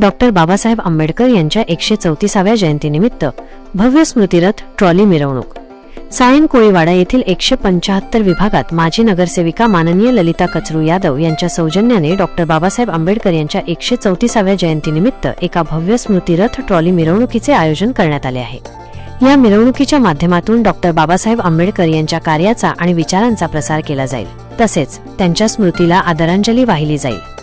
Doctor Babasaheb Ambedkar यांच्या एकशे चौतीसाव्या जयंतीनिमित्त भव्य स्मृतिरथ ट्रॉली मिरवणूक. सायन कोळीवाडा येथील एकशे पंचाहत्तर विभागात माजी नगरसेविका माननीय ललिता कचरू यादव यांच्या सौजन्याने डॉक्टर बाबासाहेब आंबेडकर यांच्या एकशे चौतीसाव्या जयंतीनिमित्त एका भव्य स्मृतिरथ ट्रॉली मिरवणुकीचे आयोजन करण्यात आले आहे. या मिरवणुकीच्या माध्यमातून डॉक्टर बाबासाहेब आंबेडकर यांच्या कार्याचा आणि विचारांचा प्रसार केला जाईल. तसेच त्यांच्या स्मृतीला आदरांजली वाहिली जाईल.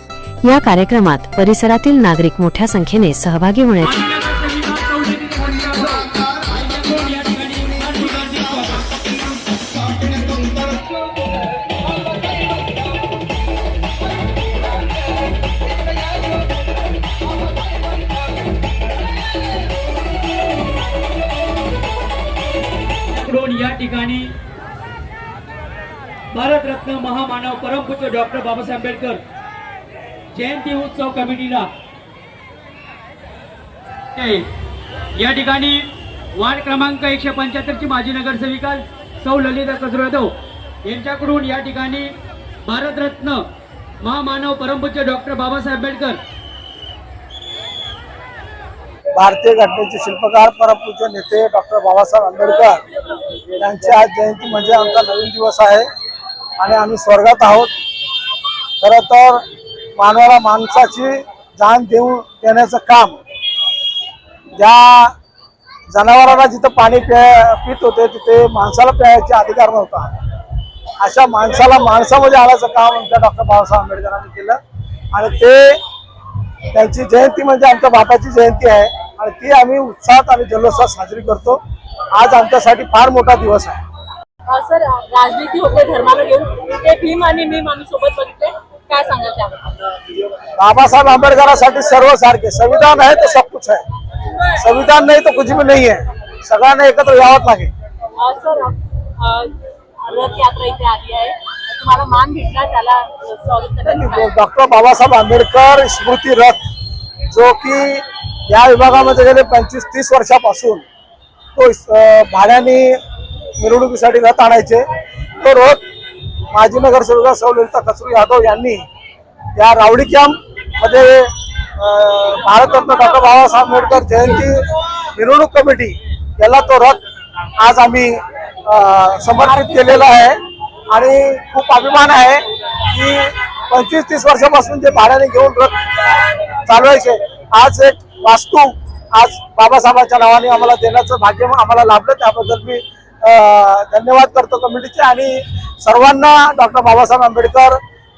या कार्यक्रमात परिसरातील नागरिक मोठ्या संख्येने सहभागी होण्याची या ठिकाणी भारतरत्न महामानव परमपूज्य डॉक्टर बाबासाहेब आंबेडकर जयंती उत्सव कमिटीला. या ठिकाणी वार्ड क्रमांक एकशे पंच्याहत्तरची माजी नगरसेविका सौ ललिता कचरो यादव यांच्याकडून या ठिकाणी भारतरत्न महामानव परमपूज्य डॉक्टर बाबासाहेब आंबेडकर भारतीय घटनेचे शिल्पकार परमपूज्य नेते डॉक्टर बाबासाहेब आंबेडकर यांची आज जयंती म्हणजे आमचा नवीन दिवस आहे आणि आम्ही स्वर्गात आहोत. खरं तर मानवाला माणसाची जाण देऊ देण्याचं काम. ज्या जनावरांना जिथं पाणी प्या पित होते तिथे माणसाला प्यायचा अधिकार नव्हता. अशा माणसाला माणसामध्ये आल्याचं काम आमच्या डॉक्टर बाबासाहेब आंबेडकरांनी केलं. आणि ते त्यांची जयंती म्हणजे आमच्या बापाची जयंती आहे. आणि ती आम्ही उत्साहात आणि जल्लोषात साजरी करतो. आज आमच्यासाठी फार मोठा दिवस आहे. सर राजनीती होते धर्माला घेऊन. ते भीम आणि मी आम्ही सोबत बघितले. काय सांगाल त्याबद्दल बाबासाहेब आंबेडकरांसाठी सर्व सारखे संविधान आहे तो सब कुछ है संविधान नाही तो कुछ भी नाही आहे सगळ्यांना एकत्र यावंच लागेल. अ, सर अ, रथयात्रा इथे आली आहे. तुम्हाला मान भेटला त्याला अ, स्वागत करण्यासाठी डॉक्टर बाबासाहेब आंबेडकर स्मृती रथ जो की या विभागामध्ये गेले पंचवीस तीस वर्षापासून तो अं, भाड्याने मिरवणुकीसाठी रथ आणायचे. तो रथ माजी नगरसेविका सौ कचरू यादव यांनी या रावडी कॅम्पमध्ये भारतरत्न डॉक्टर बाबासाहेब आंबेडकर जयंती मिरवणूक कमिटी याला तो रथ आज आम्ही समर्पित केलेला आहे. आणि खूप अभिमान आहे की पंचवीस तीस वर्षापासून जे भाड्याने घेऊन रथ चालवायचे आज एक वास्तू आज बाबासाहेबांच्या नावाने आम्हाला देण्याचं भाग्य आम्हाला लाभलं. त्याबद्दल मी धन्यवाद करतो कमिटीचे. आणि सर्वांना डॉक्टर बाबासाहेब आंबेडकर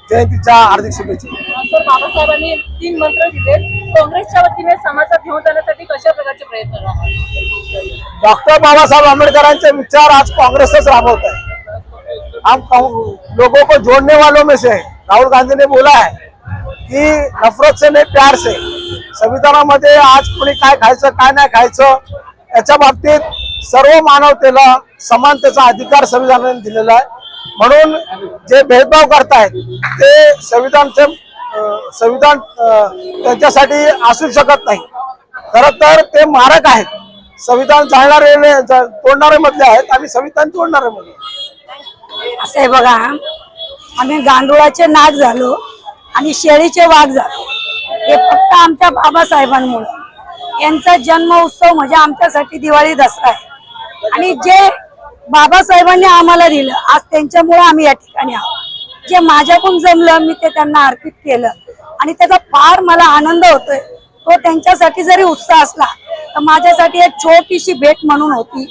जयंतीच्या हार्दिक शुभेच्छा. सर बाबासाहेबांनी तीन मंत्र दिले काँग्रेसच्या वतीने समाजात घेऊन जाण्यासाठी कशा प्रकारचे प्रयत्न डॉक्टर बाबासाहेब आंबेडकरांचे विचार आज कांग्रेसच राबवत है हम कांग- लोगों को जोड़ने वालों में से। राहुल गांधी ने बोला है की नफरत से नाही प्यार से। संविधानामध्ये आज कोणी काय खायचं काय नाही खायचं याच्या बाबतीत सर्व मानवतेला समानतेचा अधिकार संविधानाने दिलेला आहे. म्हणून जे भेदभाव करतायत ते संविधानचे संविधान त्यांच्यासाठी असू शकत नाही. खर तर ते मारक आहेत. संविधान जाणणारे तोडणारे मधले आहेत आणि संविधान तोडणारे मधले असं आहे बघा आम्ही गांडुळाचे नाग झालो आणि शेळीचे वाघ झालो. हे फक्त आमच्या बाबासाहेबांमुळे. यांचा जन्म उत्सव म्हणजे आमच्यासाठी दिवाळी दसरा आहे. आणि जे बाबासाहेबांनी आम्हाला दिलं. आज त्यांच्यामुळे आम्ही या ठिकाणी आहोत. जे माझ्याकडून जमलं मी ते त्यांना अर्पित केलं. आणि त्याचा फार मला आनंद होतोय. तो त्यांच्यासाठी जरी उत्साह असला तर माझ्यासाठी एक छोटीशी भेट म्हणून होती.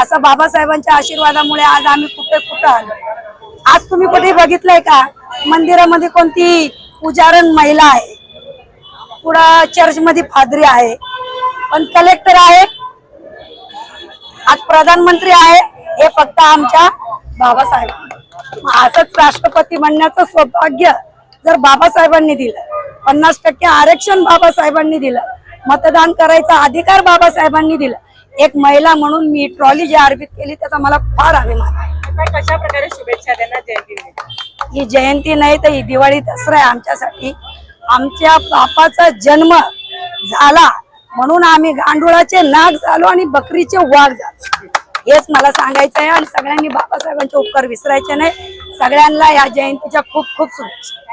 असं बाबासाहेबांच्या आशीर्वादामुळे आज आम्ही कुठे कुठं आलो. आज तुम्ही कुठे बघितलंय का? मंदिरामध्ये कोणती पुजारण महिला आहे. पुढं चर्चमध्ये फादरी आहे. पण कलेक्टर आहे आज प्रधानमंत्री आहे. हे फक्त आमच्या बाबासाहेबांना असंच राष्ट्रपती बनण्याचं सौभाग्य जर बाबासाहेबांनी दिलं पन्नास टक्के आरक्षण बाबासाहेबांनी दिलं मतदान करायचा अधिकार बाबासाहेबांनी दिला एक महिला म्हणून मी ट्रॉली जी अर्पित केली त्याचा मला फार अभिमान आहे. कशा प्रकारे शुभेच्छा देणार जयंती ही जयंती नाही तर ही दिवाळी दसरा आहे आमच्यासाठी. आमच्या बापाचा जन्म झाला म्हणून आम्ही गांडुळाचे नाग झालो आणि बकरीचे वाघ झालो. हेच मला सांगायचं आहे आणि सगळ्यांनी बाबासाहेबांचे उपकार विसरायचे नाही. सगळ्यांना या जयंतीच्या खूप खूप शुभेच्छा.